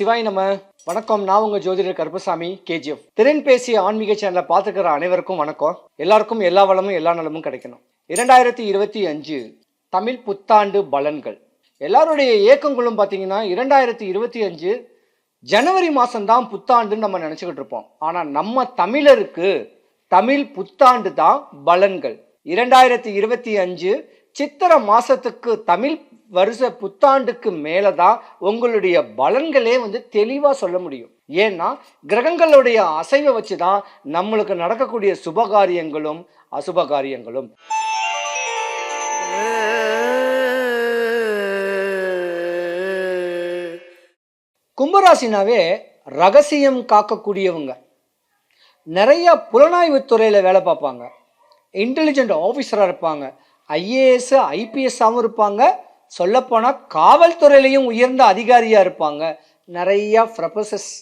சிவாய் நம்ம. வணக்கம் நான் உங்க ஜோதிடர் கருப்பசாமி கேஜிஎஃப். திறன் பேசிய ஆன்மீக சேனலை பார்த்துக்கிற அனைவருக்கும் வணக்கம். எல்லாருக்கும் எல்லா வளமும் எல்லா நலமும் கிடைக்கணும். இரண்டாயிரத்தி இருபத்தி அஞ்சு தமிழ் புத்தாண்டு பலன்கள். எல்லாருடைய இயக்கங்களும் பார்த்தீங்கன்னா இரண்டாயிரத்தி இருபத்தி அஞ்சு ஜனவரி மாதம்தான் புத்தாண்டுன்னு நம்ம நினச்சிக்கிட்டு இருப்போம். ஆனால் நம்ம தமிழருக்கு தமிழ் புத்தாண்டு தான் பலன்கள். இரண்டாயிரத்தி இருபத்தி அஞ்சு சித்திர மாசத்துக்கு தமிழ் வருஷ புத்தாண்டுக்கு மேலே தான் உங்களுடைய பலன்களே வந்து தெளிவாக சொல்ல முடியும். ஏன்னா கிரகங்களுடைய அசைவை வச்சு தான் நம்மளுக்கு நடக்கக்கூடிய சுபகாரியங்களும் அசுபகாரியங்களும். கும்பராசினாவே ரகசியம் காக்கக்கூடியவங்க. நிறைய புலனாய்வு துறையில் வேலை பார்ப்பாங்க. இன்டெலிஜென்ட் ஆஃபீஸராக இருப்பாங்க. ஐஏஎஸ் ஐபிஎஸ்ஸாகவும் இருப்பாங்க. சொல்லப்போனால் காவல்துறையிலையும் உயர்ந்த அதிகாரியாக இருப்பாங்க. நிறையா ப்ரொஃபஸர்ஸ்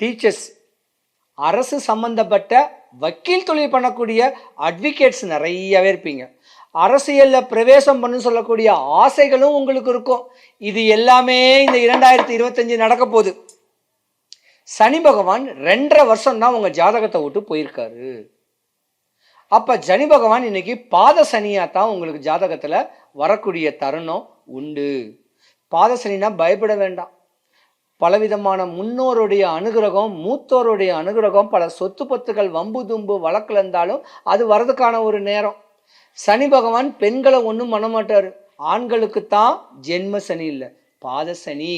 டீச்சர்ஸ் அரசு சம்பந்தப்பட்ட வக்கீல் தொழில் பண்ணக்கூடிய அட்வொகேட்ஸ் நிறையவே இருப்பீங்க. அரசியலில் பிரவேசம் பண்ணு சொல்லக்கூடிய ஆசைகளும் உங்களுக்கு இருக்கும். இது எல்லாமே இந்த இரண்டாயிரத்தி இருபத்தஞ்சு நடக்க போகுது. சனி பகவான் ரெண்டரை வருஷம் தான் உங்கள் ஜாதகத்தை விட்டு போயிருக்காரு. அப்போ சனி பகவான் இன்னைக்கு பாத சனியாக தான் உங்களுக்கு ஜாதகத்தில் வரக்கூடிய தருணம் உண்டு. பாத சனினா பயப்பட வேண்டாம். பலவிதமான முன்னோருடைய அனுகிரகம் மூத்தோருடைய அனுகிரகம் பல சொத்து பத்துகள் வம்பு தும்பு வழக்கில் இருந்தாலும் அது வரதுக்கான ஒரு நேரம். சனி பகவான் பெண்களை ஒன்றும் பண்ண மாட்டார். ஆண்களுக்கு தான் ஜென்ம சனி இல்லை பாத சனி.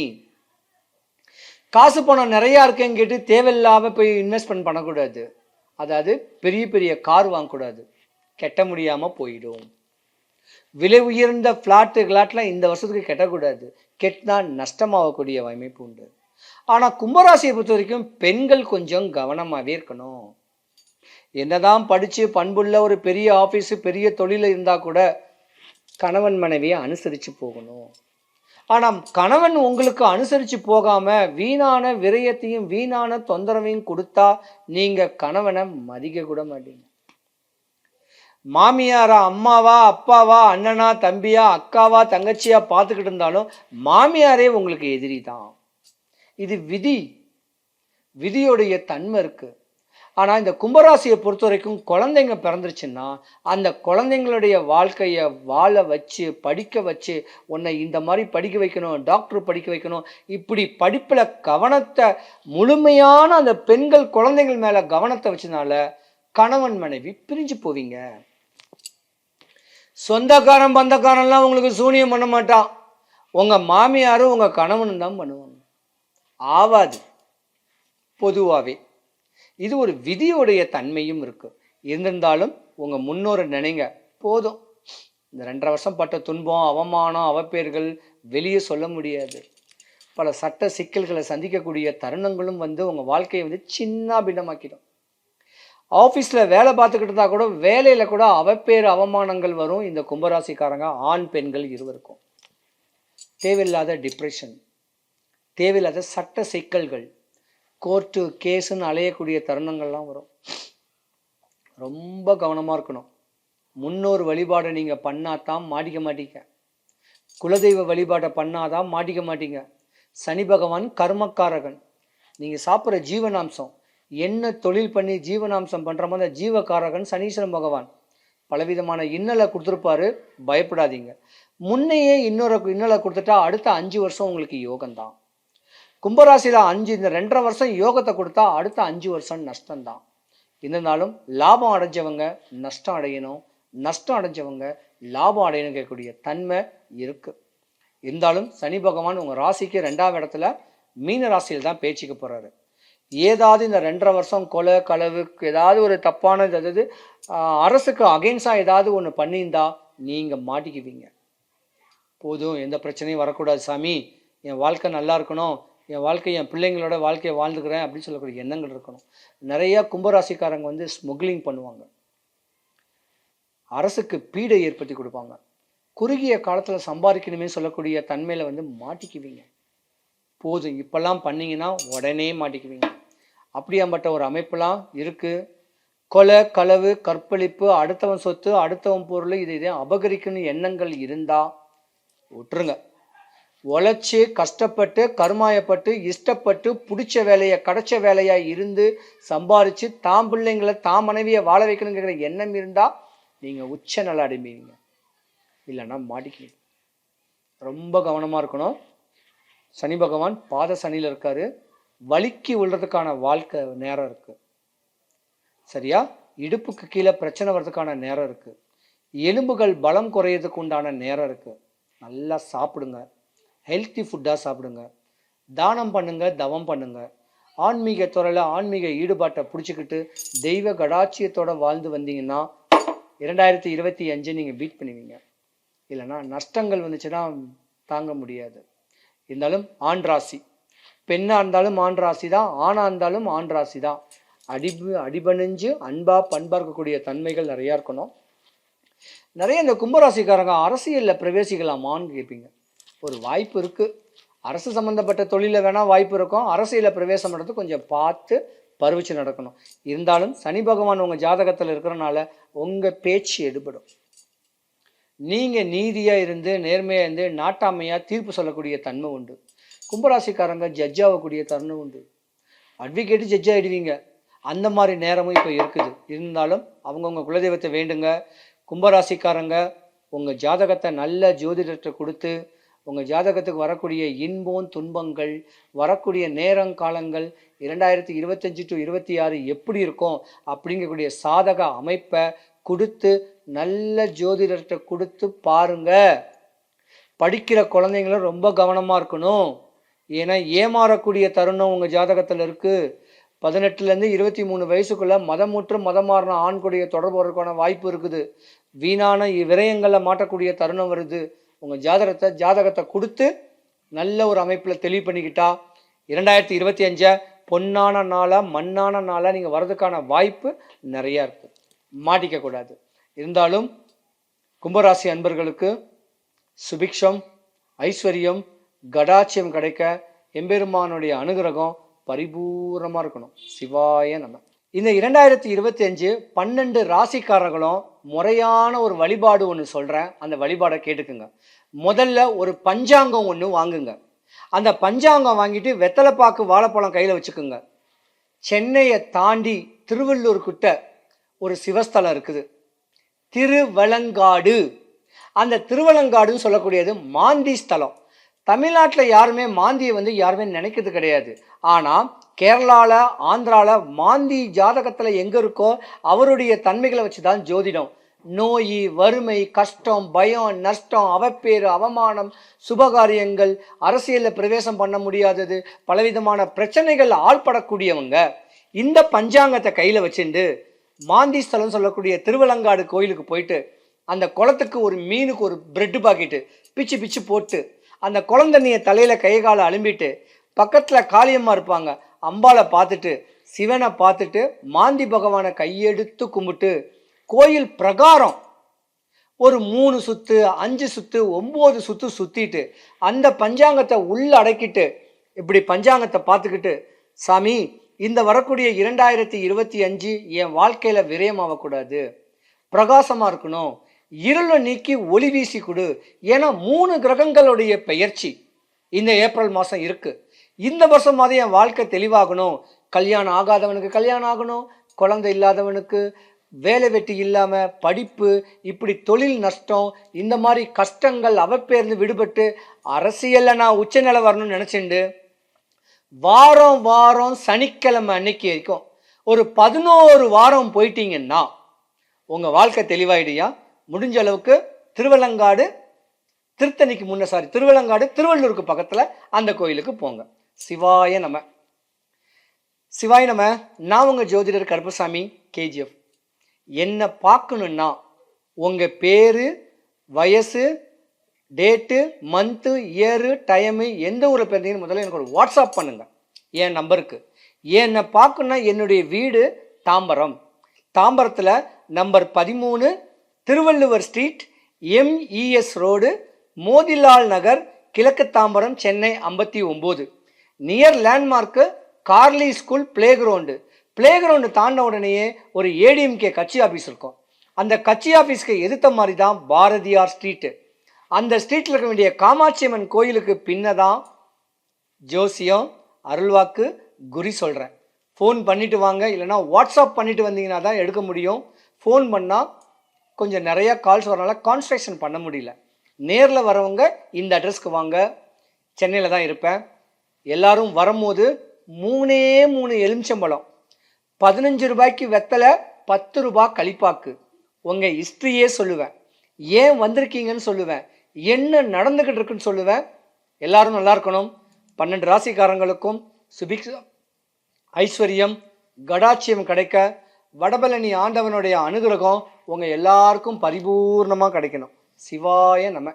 காசு பணம் நிறையா இருக்கேன்னு கேட்டு தேவையில்லாமல் போய் இன்வெஸ்ட்மெண்ட் பண்ணக்கூடாது. அதாவது பெரிய பெரிய கார் வாங்கக்கூடாது. கெட்ட முடியாமல் போயிடும். விலை உயர்ந்த ஃப்ளாட்டு கிளாட்லாம் இந்த வருஷத்துக்கு கெட்டக்கூடாது. கெட்டினா நஷ்டமாகக்கூடிய அமைப்பு உண்டு. ஆனால் கும்பராசியை பொறுத்த வரைக்கும் பெண்கள் கொஞ்சம் கவனமாகவே இருக்கணும். என்னதான் படித்து பண்புள்ள ஒரு பெரிய ஆஃபீஸு பெரிய தொழில் இருந்தால் கூட கணவன் மனைவியை அனுசரித்து போகணும். ஆனால் கணவன் உங்களுக்கு அனுசரித்து போகாமல் வீணான விரயத்தையும் வீணான தொந்தரவையும் கொடுத்தா நீங்கள் கணவனை மதிக்க கூட மாட்டீங்க. மாமியாரா அம்மாவா அப்பாவா அண்ணனா தம்பியா அக்காவா தங்கச்சியா பார்த்துக்கிட்டு இருந்தாலும் மாமியாரே உங்களுக்கு எதிரி தான். இது விதி. விதியோடைய தன்மை இருக்குது ஆனால் இந்த கும்பராசியை பொறுத்த வரைக்கும் குழந்தைங்க பிறந்துருச்சுன்னா அந்த குழந்தைங்களுடைய வாழ்க்கையை வாழ வச்சு படிக்க வச்சு உன்னை இந்த மாதிரி படிக்க வைக்கணும் டாக்டர் படிக்க வைக்கணும் இப்படி படிப்பில் கவனத்தை முழுமையான அந்த பெண்கள் குழந்தைகள் மேலே கவனத்தை வச்சனால கணவன் மனைவி பிரிஞ்சு போவீங்க. சொந்தக்காரன் பந்தக்காரன்லாம் உங்களுக்கு சூனியம் பண்ண மாட்டான். உங்கள் மாமியாரும் உங்கள் கணவனும் தான் பண்ணுவாங்க. ஆவாது. பொதுவாகவே இது ஒரு விதியுடைய தன்மையும் இருக்கு. இருந்திருந்தாலும் உங்க முன்னோரை நினைங்க. போதும். இந்த ரெண்டரை வருஷம் பட்ட துன்பம் அவமானம் அவப்பேர்கள் வெளியே சொல்ல முடியாது. பல சட்ட சிக்கல்களை சந்திக்கக்கூடிய தருணங்களும் வந்து உங்க வாழ்க்கையை வந்து சின்ன பின்னமாக்கிடும். ஆஃபீஸில் வேலை பார்த்துக்கிட்டு இருந்தால் கூட வேலையில் கூட அவப்பேறு அவமானங்கள் வரும். இந்த கும்பராசிக்காரங்க ஆண் பெண்கள் இருவருக்கும். தேவையில்லாத டிப்ரெஷன் தேவையில்லாத சட்ட சிக்கல்கள் கோர்ட்டு கேஸுன்னு அலையக்கூடிய தருணங்கள்லாம் வரும். ரொம்ப கவனமாக இருக்கணும். முன்னோர் வழிபாடை நீங்கள் பண்ணாதான் மாட்டிக்க மாட்டீங்க. குலதெய்வ வழிபாட்டை பண்ணாதான் மாட்டிக்க மாட்டீங்க. சனி பகவான் கர்மக்காரகன். நீங்கள் சாப்பிட்ற ஜீவனாம்சம் என்ன தொழில் பண்ணி ஜீவனாம்சம் பண்ணுற மாதிரி ஜீவகாரகன் சனீஸ்வரன் பகவான். பலவிதமான இன்னலை கொடுத்துருப்பாரு பயப்படாதீங்க. முன்னையே இன்னொரு இன்னலை கொடுத்துட்டா அடுத்த அஞ்சு வருஷம் உங்களுக்கு யோகம்தான். கும்பராசியில் அஞ்சு இந்த ரெண்டரை வருஷம் யோகத்தை கொடுத்தா அடுத்த அஞ்சு வருஷம் நஷ்டம்தான். இருந்தாலும் லாபம் அடைஞ்சவங்க நஷ்டம் அடையணும். நஷ்டம் அடைஞ்சவங்க லாபம் அடையணும் கேட்கக்கூடிய தன்மை இருக்கு. இருந்தாலும் சனி பகவான் உங்கள் ராசிக்கு ரெண்டாவது இடத்துல மீன ராசியில் தான் பேச்சுக்கு போகிறாரு ஏதாவது இந்த ரெண்டரை வருஷம் கொலை களவுக்கு ஏதாவது ஒரு தப்பான அதாவது அரசுக்கு அகெயின்ஸ்டாக ஏதாவது ஒன்று பண்ணியிருந்தா நீங்கள் மாட்டிக்குவீங்க. போதும் எந்த பிரச்சனையும் வரக்கூடாது சாமி. என் வாழ்க்கை நல்லா இருக்கணும். என் வாழ்க்கை என் பிள்ளைங்களோட வாழ்க்கையை வாழ்ந்துக்கிறேன் அப்படின்னு சொல்லக்கூடிய எண்ணங்கள் இருக்கணும். நிறையா கும்பராசிக்காரங்க வந்து ஸ்மக்லிங் பண்ணுவாங்க. அரசுக்கு பீடை ஏற்படுத்தி கொடுப்பாங்க. குறுகிய காலத்தில் சம்பாதிக்கணுமே சொல்லக்கூடிய தன்மையில் வந்து மாட்டிக்குவீங்க. போதும் இப்பெல்லாம் பண்ணிங்கன்னா உடனே மாட்டிக்குவீங்க. அப்படியாம்பட்ட ஒரு அமைப்பெல்லாம் இருக்குது கொலை களவு கற்பழிப்பு அடுத்தவன் சொத்து அடுத்தவன் பொருள் இது இதே அபகரிக்கணும் எண்ணங்கள் இருந்தால் விட்டுருங்க. உழைச்சி கஷ்டப்பட்டு கருமாயப்பட்டு இஷ்டப்பட்டு பிடிச்ச வேலையை கிடைச்ச வேலையாக இருந்து சம்பாரித்து தாம் பிள்ளைங்களை தாம் மனைவியை வாழ வைக்கணுங்கிற எண்ணம் இருந்தால் நீங்கள் உச்ச நல்லா அடைவீங்க. இல்லைன்னா மாட்டிக்கிறீங்க ரொம்ப கவனமாக இருக்கணும். சனி பகவான் பாத சனியில் இருக்காரு. வலிக்கு விழுறதுக்கான வாழ்க்கை நேரம் இருக்குது சரியா? இடுப்புக்கு கீழே பிரச்சனை வர்றதுக்கான நேரம் இருக்குது எலும்புகள் பலம் குறையிறதுக்கு உண்டான நேரம் இருக்குது நல்லா சாப்பிடுங்க. ஹெல்த்தி ஃபுட்டாக சாப்பிடுங்க. தானம் பண்ணுங்க தவம் பண்ணுங்க. ஆன்மீக துறையில் ஆன்மீக ஈடுபாட்டை பிடிச்சிக்கிட்டு தெய்வ கடாட்சியத்தோடு வாழ்ந்து வந்தீங்கன்னா இரண்டாயிரத்தி இருபத்தி அஞ்சு நீங்கள் பீட் பண்ணுவீங்க. இல்லைன்னா நஷ்டங்கள் வந்துச்சுன்னா தாங்க முடியாது. இருந்தாலும் ஆண் ராசி. பெண்ணாக இருந்தாலும் ஆண் ராசி தான் ஆணாக இருந்தாலும் ஆண் ராசி தான். அடி அடிபணிஞ்சு அன்பா பண்பாக இருக்கக்கூடிய தன்மைகள் நிறையா இருக்கணும். நிறைய இந்த கும்பராசிக்காரங்க அரசியலில் பிரவேசிக்கலாமான்னு கேட்பீங்க ஒரு வாய்ப்பு இருக்குது அரசு சம்மந்தப்பட்ட தொழிலில் வேணால் வாய்ப்பு இருக்கும். அரசியலில் பிரவேசம் பண்ணுறது கொஞ்சம் பார்த்து பருவிச்சு நடக்கணும். இருந்தாலும் சனி பகவான் உங்கள் ஜாதகத்தில் இருக்கிறனால உங்கள் பேச்சு எடுபடும். நீங்கள் நீதியாக இருந்து நேர்மையாக இருந்து நாட்டாமையாக தீர்ப்பு சொல்லக்கூடிய தன்மை உண்டு. கும்பராசிக்காரங்க ஜட்ஜ் ஆகக்கூடிய தருணம் உண்டு. அட்வொகேட்டு ஜட்ஜ் ஆகிடுவீங்க அந்த மாதிரி நேரமும் இப்போ இருக்குது. இருந்தாலும் அவங்கவுங்க குலதெய்வத்தை வேண்டுங்க. கும்பராசிக்காரங்க உங்கள் ஜாதகத்தை நல்ல ஜோதிடத்தை கொடுத்து உங்கள் ஜாதகத்துக்கு வரக்கூடிய இன்பம் துன்பங்கள் வரக்கூடிய நேரங்காலங்கள் இரண்டாயிரத்தி இருபத்தஞ்சி டு இருபத்தி ஆறு எப்படி இருக்கும் அப்படிங்கக்கூடிய சாதக அமைப்பை கொடுத்து நல்ல ஜோதிடர்கிட்ட கொடுத்து பாருங்க. படிக்கிற குழந்தைங்களும் ரொம்ப கவனமாக இருக்கணும். ஏன்னா ஏமாறக்கூடிய தருணம் உங்கள் ஜாதகத்தில் இருக்குது பதினெட்டுலேருந்து இருபத்தி மூணு வயசுக்குள்ளே மதமுற்று மதம் மாறின ஆண்குடைய தொடர்பு வரதுக்கான வாய்ப்பு இருக்குது. வீணான விரயங்களில் மாட்டக்கூடிய தருணம் வருது. உங்கள் ஜாதகத்தை ஜாதகத்தை கொடுத்து நல்ல ஒரு அமைப்பில் தெளிவு பண்ணிக்கிட்டா இரண்டாயிரத்தி இருபத்தி அஞ்சை பொன்னான நாளாக மண்ணான நாளாக நீங்கள் வர்றதுக்கான வாய்ப்பு நிறையா இருக்குது மாட்டிக்கக்கூடாது இருந்தாலும் கும்பராசி அன்பர்களுக்கு சுபிக்ஷம் ஐஸ்வர்யம் கடாட்சியம் கிடைக்க எம்பெருமானுடைய அனுகிரகம் பரிபூர்ணமாக இருக்கணும். சிவாய நம்ம இந்த இரண்டாயிரத்தி இருபத்தி அஞ்சு பன்னெண்டு ராசிக்காரர்களும் முறையான ஒரு வழிபாடு ஒன்று சொல்கிறேன் அந்த வழிபாடை கேட்டுக்குங்க. முதல்ல ஒரு பஞ்சாங்கம் ஒன்று வாங்குங்க. அந்த பஞ்சாங்கம் வாங்கிட்டு வெத்தலைப்பாக்கு வாழைப்பழம் கையில் வச்சுக்கோங்க. சென்னையை தாண்டி திருவள்ளூர்கிட்ட ஒரு சிவஸ்தலம் இருக்குது. திருவலங்காடு. அந்த திருவலங்காடுன்னு சொல்லக்கூடியது மாந்தி ஸ்தலம். தமிழ்நாட்டில் யாருமே மாந்தியை வந்து யாருமே நினைக்கிறது கிடையாது. ஆனால் கேரளாவில் ஆந்திராவில் மாந்தி ஜாதகத்தில் எங்கே இருக்கோ அவருடைய தன்மைகளை வச்சு தான் ஜோதிடம். நோய் வறுமை கஷ்டம் பயம் நஷ்டம் அவப்பேறு அவமானம் சுபகாரியங்கள் அரசியலில் பிரவேசம் பண்ண முடியாதது பலவிதமான பிரச்சனைகள் ஆள்படக்கூடியவங்க இந்த பஞ்சாங்கத்தை கையில் வச்சுட்டு மாந்தி ஸ்தலம் சொல்லக்கூடிய திருவலங்காடு கோயிலுக்கு போயிட்டு அந்த குளத்துக்கு ஒரு மீனுக்கு ஒரு பிரெட்டு பாக்கெட்டு பிச்சு பிச்சு போட்டு அந்த குளந்தண்ணியை தலையில் கை காலை அலும்பிட்டு பக்கத்தில் காளியம்மா இருப்பாங்க அம்பாளை பார்த்துட்டு சிவனை பார்த்துட்டு மாந்தி பகவானை கையெடுத்து கும்பிட்டு கோயில் பிரகாரம் ஒரு மூணு சுத்து அஞ்சு சுத்து ஒம்பது சுத்து சுத்திட்டு அந்த பஞ்சாங்கத்தை உள்ள அடக்கிட்டு இப்படி பஞ்சாங்கத்தை பார்த்துக்கிட்டு சாமி இந்த வரக்கூடிய இரண்டாயிரத்தி இருபத்தி அஞ்சு என் வாழ்க்கையில் விரயமாகக்கூடாது பிரகாசமாக இருக்கணும். இருளை நீக்கி ஒளி வீசி கொடு. ஏன்னா மூணு கிரகங்களுடைய பெயர்ச்சி இந்த ஏப்ரல் மாதம் இருக்குது இந்த வருஷம் மாதிரி என் வாழ்க்கை தெளிவாகணும். கல்யாணம் ஆகாதவனுக்கு கல்யாணம் ஆகணும். குழந்தை இல்லாதவனுக்கு வேலை வெட்டி இல்லாமல் படிப்பு இப்படி தொழில் நஷ்டம் இந்த மாதிரி கஷ்டங்கள் அவப்பேர்ந்து விடுபட்டு அரசியலில் நான் உச்சநிலை வரணும்னு நினச்சிண்டு வாரம் வாரம் சனிக்கிழமை அன்னைக்கு வரைக்கும் ஒரு பதினோரு வாரம் போயிட்டீங்கன்னா உங்கள் வாழ்க்கை தெளிவாயிடுயா? முடிஞ்ச அளவுக்கு திருவள்ளங்காடு திருத்தணிக்கு முன்ன சாரி திருவள்ளங்காடு திருவள்ளூருக்கு பக்கத்தில் அந்த கோயிலுக்கு போங்க. சிவாய நம. சிவாய நம நான் உங்கள் ஜோதிடர் கருப்பசாமி கேஜிஎஃப். என்னை பார்க்கணுன்னா உங்கள் பேர் வயசு டேட்டு மந்த்து இயரு டைமு எந்த ஊரில் பிறந்தீங்கன்னு முதல்ல எனக்கு ஒரு வாட்ஸ்அப் பண்ணுங்கள் என் நம்பருக்கு. என்னை பார்க்கணுன்னா என்னுடைய வீடு தாம்பரம். தாம்பரத்தில் நம்பர் பதிமூணு Thiruvalluvar street MES road Motilal Nagar கிழக்கு தாம்பரம் சென்னை ஐம்பத்தி ஒம்பது. நியர் லேண்ட்மார்க்கு கார்லி school play ground play ground தாண்ட உடனேயே ஒரு ஏடிஎம்கே கட்சி ஆஃபீஸ் இருக்கும். அந்த கட்சி ஆஃபீஸ்க்கு எதிர்த்த மாதிரி தான் பாரதியார் ஸ்ட்ரீட்டு அந்த ஸ்ட்ரீட்டில் இருக்க வேண்டிய காமாட்சி அம்மன் கோயிலுக்கு பின்னதான் ஜோசியம் அருள்வாக்கு குறி சொல்கிறேன் ஃபோன் பண்ணிட்டு வாங்க இல்லைன்னா வாட்ஸ்அப் பண்ணிட்டு வந்தீங்கன்னா தான் எடுக்க முடியும். ஃபோன் பண்ணால் கொஞ்சம் நிறையா கால்ஸ் வரனால கான்ஸ்ட்ரக்ஷன் பண்ண முடியல. நேரில் வரவங்க இந்த அட்ரஸ்க்கு வாங்க. சென்னையில் தான் இருப்பேன். எல்லாரும் வரும்போது மூணே மூணு எலுமிச்சம்பழம். பதினஞ்சு ரூபாய்க்கு வெத்தலை பத்து ரூபாய் கழிப்பாக்கு உங்கள் ஹிஸ்ட்ரியே சொல்லுவேன். ஏன் வந்திருக்கீங்கன்னு சொல்லுவேன். என்ன நடந்துக்கிட்டு இருக்குன்னு சொல்லுவேன். எல்லாரும் நல்லா இருக்கணும். பன்னெண்டு ராசிக்காரங்களுக்கும் சுபிக் ஐஸ்வர்யம் கடாட்சியம் கிடைக்க வடபழனி ஆண்டவனுடைய அனுகிரகம் உங்கள் எல்லாருக்கும் பரிபூர்ணமாக கிடைக்கணும். சிவாய நம்ம